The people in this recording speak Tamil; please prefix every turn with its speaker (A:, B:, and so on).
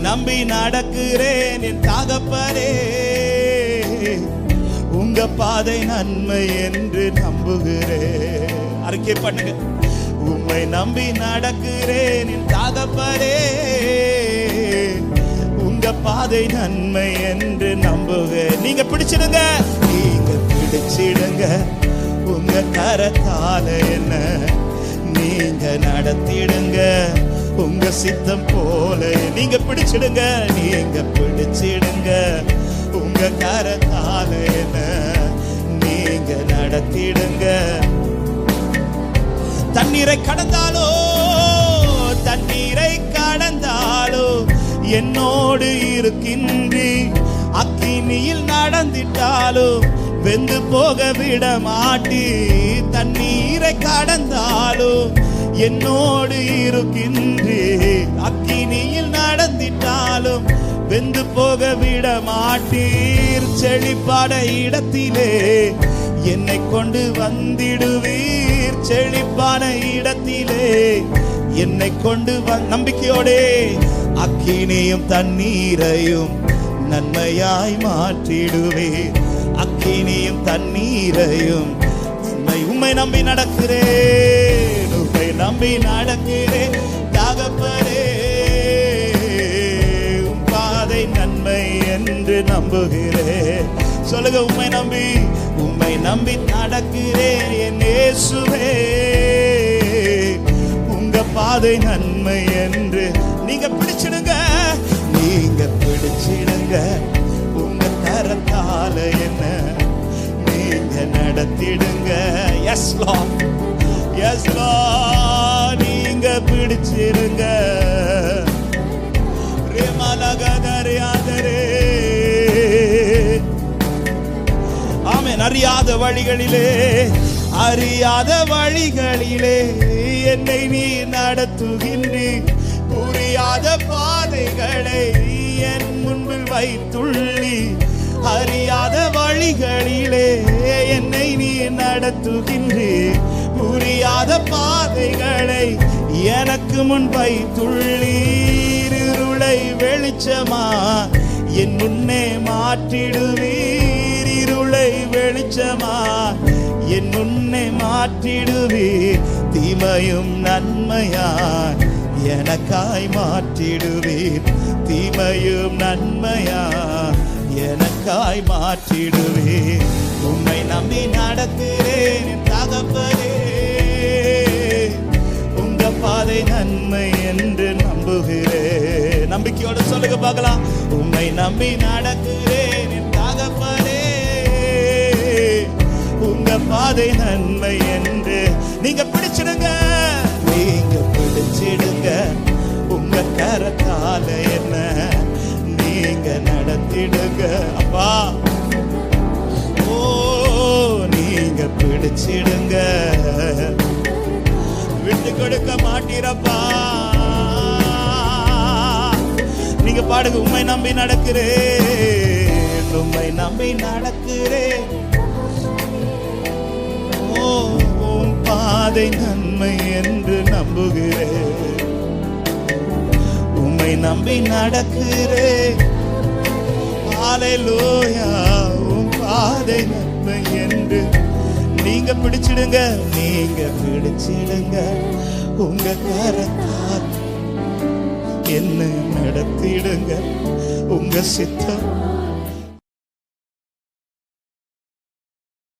A: நம்பி நடக்கிறேன் என் தகப்பரே. உங்க பாதை நன்மை என்று நம்புகிறேன். அறிக்கை பண்ணுங்க. உம்மை நம்பி நடக்கிறேன் என் தகப்பரே. உங்க பாதை நன்மை என்று நம்புக நீங்க பிடிச்சிடுங்க. நீங்க பிடிச்சிடுங்க. உங்க கரத்தால என்ன? நீங்க நடத்திடுங்க. உங்க சித்தம் போல. நீங்க பிடிச்சிடுங்க நீங்க பிடிச்சிடுங்க. உங்க கரத்தால என்ன நீங்க நடத்திடுங்க. தண்ணீரை கடந்தாலோ தண்ணீரை கடந்தாலோ என்னோடு இருக்கின்றி. அக்கினியில் நடந்திட்டாலோ வெந்து போக விட மாட்டி தண்ணீரை கடந்தாலோ என்னோடு இருக்கின்றே. அக்கினியில் நடந்திட்டாலும் வெந்து போக விட மாட்டீர். செழிப்பாட இடத்திலே என்னை கொண்டு வந்திடுவீர். செழிப்பான இடத்திலே என்னை கொண்டு வந் நம்பிக்கையோடே. அக்கினியும் தண்ணீரையும் நன்மையாய் மாற்றிடுவேன் அக்கினியும் தண்ணீரையும் உண்மை உண்மை நம்பி நடக்கிறேன். நம்பி நடக்கிறேன். தகப்பரே உம் பாதை நன்மை என்று நம்புகிறேன். சொல்லுங்க உம்மை நம்பி உண்மை நம்பி நடக்கிறேன் என் இயேசுவே. உங்க பாதை நன்மை என்று நீங்க பிடிச்சிடுங்க. நீங்க பிடிச்சிடுங்க. உங்க தரத்தால என்ன நீங்க நடத்திடுங்க. எஸ் லா எஸ் லா பிடிச்சிருங்க. பிடிச்சிடுங்க அறியாத வழிகளிலே அறியாத வழிகளிலே என்னை நீ நடத்துகின்றி. புரியாத பாதைகளை என் முன்பில் வைத்துள்ளி. அறியாத வழிகளிலே என்னை நீ நடத்துகின்றி. புரியாத பாதைகளை எனக்கு முன் வைத்துள்ளீர் இருளை வெளிச்சமா என் முன்னே மாற்றிடுவீர் இருளை வெளிச்சமா என் முன்னே மாற்றிடுவீர் தீமையும் நன்மையாய் எனக்காய் மாற்றிடுவீர் தீமையும் நன்மையா எனக்காய் மாற்றிடுவீர். உம்மை நம்பி நடக்கிறேன் என் தகப்பனே. பாதை நன்மை என்று நம்புகிறேன். நம்பிக்கையோட சொல்லுங்க பார்க்கலாம். உண்மை நம்பி நடக்கிறேன் என் தகப்பனே. உங்க பாதை நன்மை என்று நீங்க பிடிச்சிடுங்க. நீங்க பிடிச்சிடுங்க. உங்க கரத்தால என்ன நீங்க நடத்திடுங்க. அப்பா பாடுங்க உண்மை நம்பி நடக்கிறேன். உண்மை நம்பி நடக்கிறேன். ஓ பாதை நன்மை என்று நம்புகிறேன். உண்மை நம்பி நடக்கிறேன். ஹalleluya உம் பாதை நன்மை என்று நீங்க பிடிச்சிடுங்க நீங்க பிடிச்சிடுங்க. உங்க கரத்தால் என்ன நடத்திடுங்க. உங்க சித்தம்